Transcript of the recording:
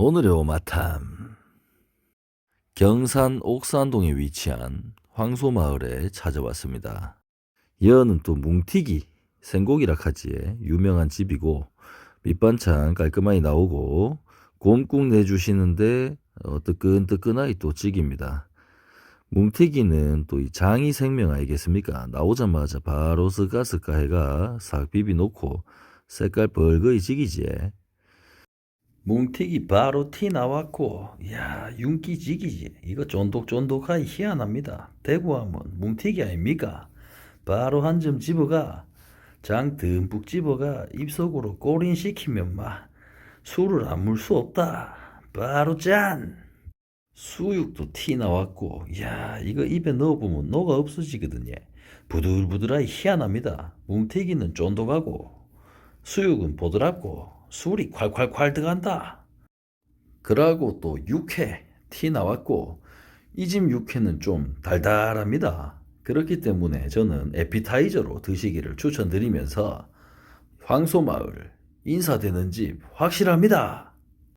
오늘의 오마탐 경산 옥산동에 위치한 황소마을에 찾아왔습니다. 여는 또 뭉티기 생고기라 하지에 유명한 집이고 밑반찬 깔끔하게 나오고 곰국 내주시는데 어, 뜨끈뜨끈하게 또 찌깁니다. 뭉티기는 또 이 장이 생명 아니겠습니까? 나오자마자 바로 스까스까 해가 싹 비비 놓고 색깔 벌거이 지기지. 뭉티기 바로 티 나왔고, 야 윤기 지기지. 이거 쫀득쫀득하니 희한합니다. 대구하면 뭉티기 아닙니까? 바로 한 점 집어가, 장 듬뿍 집어가 입속으로 꼬린 시키면 마 술을 안 물 수 없다. 바로 짠! 수육도 티 나왔고, 야 이거 입에 넣어보면 녹아 없어지거든요. 부들부들하니 희한합니다. 뭉티기는 쫀득하고, 수육은 보드랍고, 술이 콸콸콸 들어간다. 그러고 또 육회 티 나왔고 이 집 육회는 좀 달달합니다. 그렇기 때문에 저는 에피타이저로 드시기를 추천드리면서 황소마을 인사되는 집 확실합니다.